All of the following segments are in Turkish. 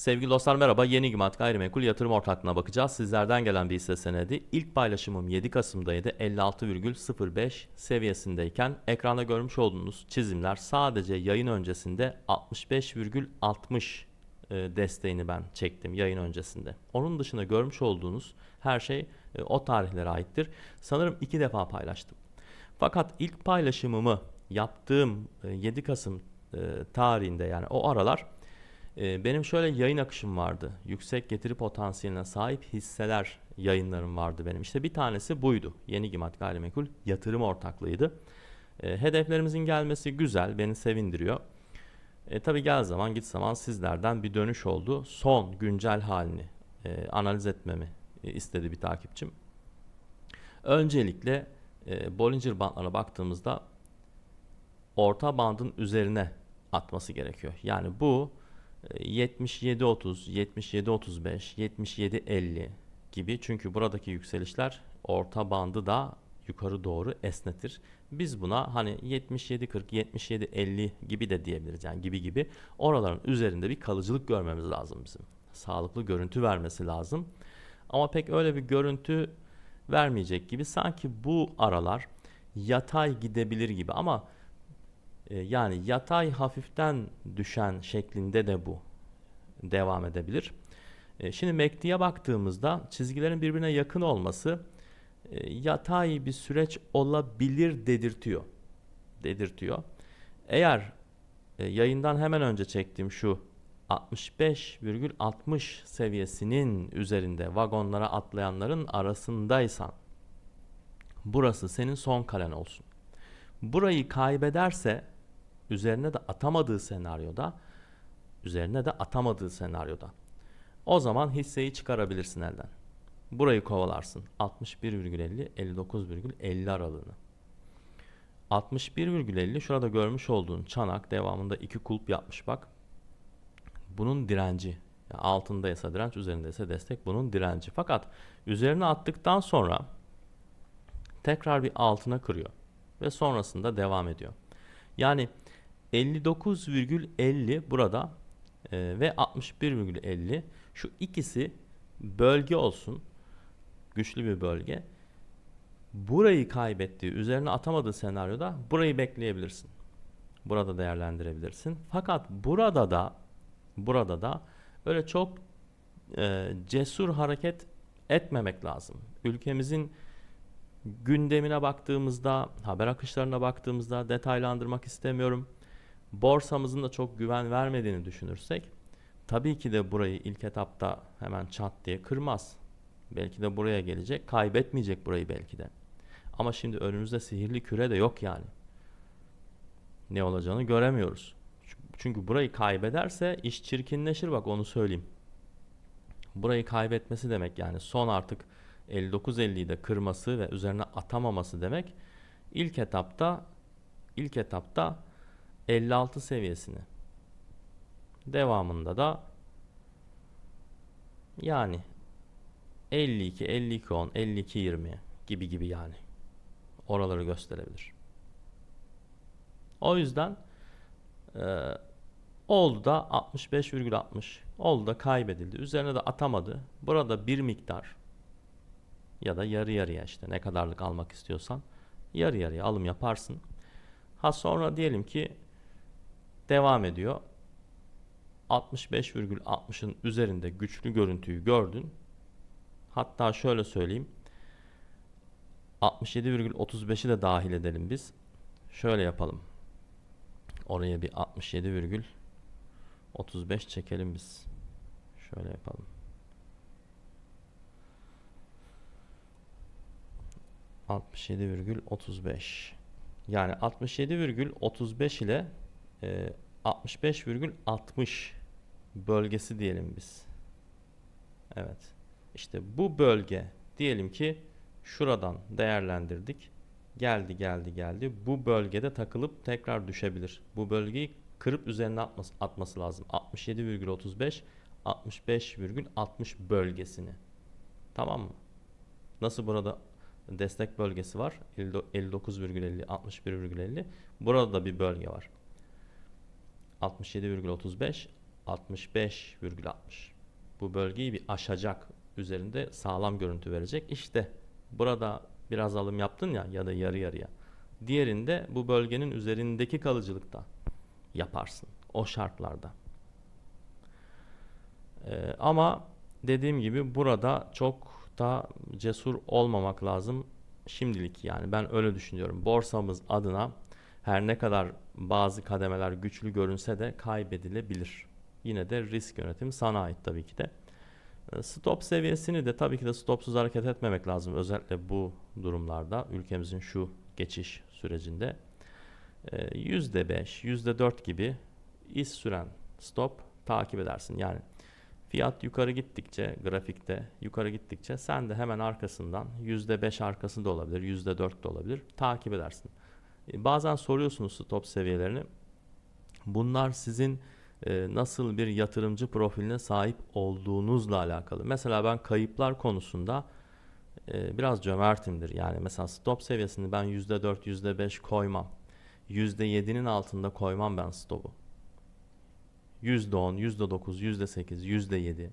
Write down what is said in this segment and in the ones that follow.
Sevgili dostlar merhaba. Yeni Gimat Gayrimenkul Yatırım Ortaklığı'na bakacağız. Sizlerden gelen bir hisse senedi. İlk paylaşımım 7 Kasım'daydı. 56,05 seviyesindeyken ekranda görmüş olduğunuz çizimler sadece yayın öncesinde 65,60 e, desteğini ben çektim yayın öncesinde. Onun dışında görmüş olduğunuz her şey e, o tarihlere aittir. Sanırım iki defa paylaştım. Fakat ilk paylaşımımı yaptığım e, 7 Kasım e, tarihinde yani o aralar benim şöyle yayın akışım vardı. Yüksek getiri potansiyeline sahip hisseler yayınlarım vardı benim. İşte bir tanesi buydu. Yeni Gimat Gayrimenkul yatırım ortaklığıydı. E, hedeflerimizin gelmesi güzel, beni sevindiriyor. E, tabii gel zaman git zaman sizlerden bir dönüş oldu. Son güncel halini e, analiz etmemi e, istedi bir takipçim. Öncelikle e, Bollinger bandlarına baktığımızda orta bandın üzerine atması gerekiyor. Yani bu 77.30, 77.35, 77.50 gibi çünkü buradaki yükselişler orta bandı da yukarı doğru esnetir. Biz buna hani 77.40, 77.50 gibi de diyebiliriz yani gibi gibi oraların üzerinde bir kalıcılık görmemiz lazım bizim. Sağlıklı görüntü vermesi lazım. Ama pek öyle bir görüntü vermeyecek gibi sanki bu aralar yatay gidebilir gibi ama yani yatay hafiften düşen şeklinde de bu devam edebilir. E, Şimdi MACD'ye baktığımızda çizgilerin birbirine yakın olması e, yatay bir süreç olabilir dedirtiyor. Dedirtiyor. Eğer e, yayından hemen önce çektiğim şu 65,60 seviyesinin üzerinde vagonlara atlayanların arasındaysan burası senin son kalen olsun. Burayı kaybederse üzerine de atamadığı senaryoda üzerine de atamadığı senaryoda o zaman hisseyi çıkarabilirsin elden. Burayı kovalarsın. 61,50 59,50 aralığını. 61,50 şurada görmüş olduğun çanak devamında iki kulp yapmış bak. Bunun direnci. Yani altındaysa direnç, üzerindeyse destek bunun direnci. Fakat üzerine attıktan sonra tekrar bir altına kırıyor ve sonrasında devam ediyor. Yani 59,50 burada e, ve 61,50 şu ikisi bölge olsun. Güçlü bir bölge. Burayı kaybettiği, üzerine atamadığı senaryoda burayı bekleyebilirsin. Burada değerlendirebilirsin. Fakat burada da burada da öyle çok e, cesur hareket etmemek lazım. Ülkemizin gündemine baktığımızda, haber akışlarına baktığımızda detaylandırmak istemiyorum. Borsamızın da çok güven vermediğini düşünürsek tabii ki de burayı ilk etapta hemen çat diye kırmaz. Belki de buraya gelecek, kaybetmeyecek burayı belki de. Ama şimdi önümüzde sihirli küre de yok yani. Ne olacağını göremiyoruz. Çünkü burayı kaybederse iş çirkinleşir bak onu söyleyeyim. Burayı kaybetmesi demek yani son artık 59.50'yi de kırması ve üzerine atamaması demek. İlk etapta ilk etapta 56 seviyesini. Devamında da yani 52 52 10 52 20 gibi gibi yani oraları gösterebilir. O yüzden e, oldu da 65,60 oldu da kaybedildi. Üzerine de atamadı. Burada bir miktar ya da yarı yarıya işte ne kadarlık almak istiyorsan yarı yarıya alım yaparsın. Ha sonra diyelim ki devam ediyor. 65,60'ın üzerinde güçlü görüntüyü gördün. Hatta şöyle söyleyeyim. 67,35'i de dahil edelim biz. Şöyle yapalım. Oraya bir 67,35 çekelim biz. Şöyle yapalım. %67,35 yani 67,35 ile e, 65,60 bölgesi diyelim biz. Evet. İşte bu bölge diyelim ki şuradan değerlendirdik. Geldi geldi geldi. Bu bölgede takılıp tekrar düşebilir. Bu bölgeyi kırıp üzerine atması, atması lazım. 67,35 65,60 bölgesini. Tamam mı? Nasıl burada destek bölgesi var. 59,50 61,50. Burada da bir bölge var. 67,35 65,60. Bu bölgeyi bir aşacak. Üzerinde sağlam görüntü verecek. İşte burada biraz alım yaptın ya ya da yarı yarıya. Diğerinde bu bölgenin üzerindeki kalıcılıkta yaparsın. O şartlarda. Ee, ama dediğim gibi burada çok da cesur olmamak lazım. Şimdilik yani ben öyle düşünüyorum. Borsamız adına her ne kadar bazı kademeler güçlü görünse de kaybedilebilir. Yine de risk yönetimi sana ait tabii ki de. E, Stop seviyesini de tabii ki de stopsuz hareket etmemek lazım. Özellikle bu durumlarda ülkemizin şu geçiş sürecinde. E, %5, %4 gibi iz süren stop takip edersin. Yani fiyat yukarı gittikçe grafikte yukarı gittikçe sen de hemen arkasından %5 arkası da olabilir, %4 de olabilir takip edersin. E, Bazen soruyorsunuz stop seviyelerini. Bunlar sizin e, nasıl bir yatırımcı profiline sahip olduğunuzla alakalı. Mesela ben kayıplar konusunda e, biraz cömertimdir. Yani mesela stop seviyesini ben %4, %5 koymam. %7'nin altında koymam ben stopu. %10, %9, %8, %7.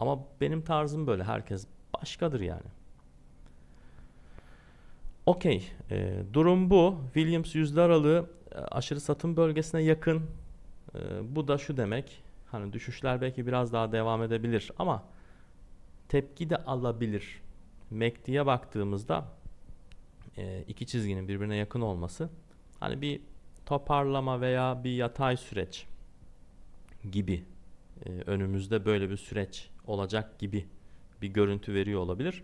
Ama benim tarzım böyle. Herkes başkadır yani. Okey. e, durum bu. Williams yüzde aralığı e, aşırı satım bölgesine yakın. E, bu da şu demek. Hani düşüşler belki biraz daha devam edebilir ama tepki de alabilir. MACD'ye baktığımızda e, iki çizginin birbirine yakın olması hani bir toparlama veya bir yatay süreç gibi e, önümüzde böyle bir süreç olacak gibi bir görüntü veriyor olabilir.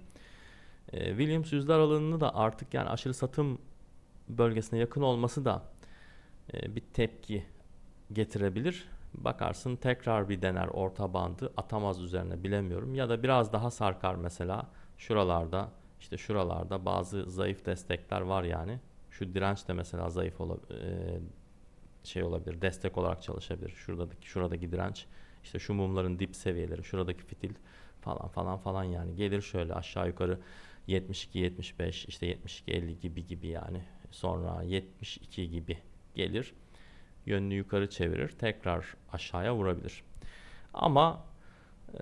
E, Williams yüzde aralığını da artık yani aşırı satım bölgesine yakın olması da e, bir tepki getirebilir. Bakarsın tekrar bir dener orta bandı atamaz üzerine bilemiyorum ya da biraz daha sarkar mesela şuralarda işte şuralarda bazı zayıf destekler var yani. Şu direnç de mesela zayıf ola, e, şey olabilir destek olarak çalışabilir. Şuradaki şuradaki direnç işte şu mumların dip seviyeleri şuradaki fitil falan falan falan yani gelir şöyle aşağı yukarı 72 75 işte 72 50 gibi gibi yani. Sonra 72 gibi gelir yönünü yukarı çevirir tekrar aşağıya vurabilir. Ama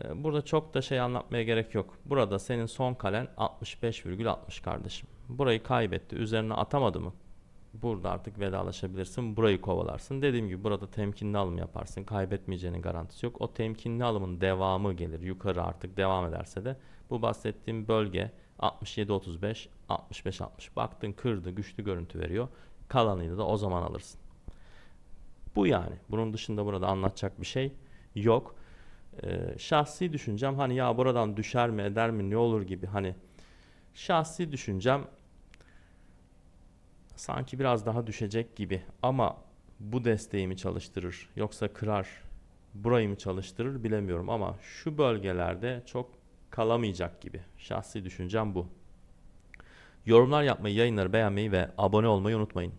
e, burada çok da şey anlatmaya gerek yok. Burada senin son kalen 65,60 kardeşim. Burayı kaybetti üzerine atamadı mı? Burada artık vedalaşabilirsin burayı kovalarsın. Dediğim gibi burada temkinli alım yaparsın kaybetmeyeceğinin garantisi yok. O temkinli alımın devamı gelir yukarı artık devam ederse de. Bu bahsettiğim bölge 67-35 65-60 baktın kırdı güçlü görüntü veriyor. Kalanıydı da o zaman alırsın. Bu yani. Bunun dışında burada anlatacak bir şey yok. Ee, şahsi düşüncem hani ya buradan düşer mi eder mi ne olur? gibi. Hani şahsi düşüncem sanki biraz daha düşecek gibi. Ama bu desteği mi çalıştırır yoksa kırar burayı mı çalıştırır bilemiyorum. Ama şu bölgelerde çok kalamayacak gibi. Şahsi düşüncem bu. Yorumlar yapmayı, yayınları beğenmeyi ve abone olmayı unutmayın.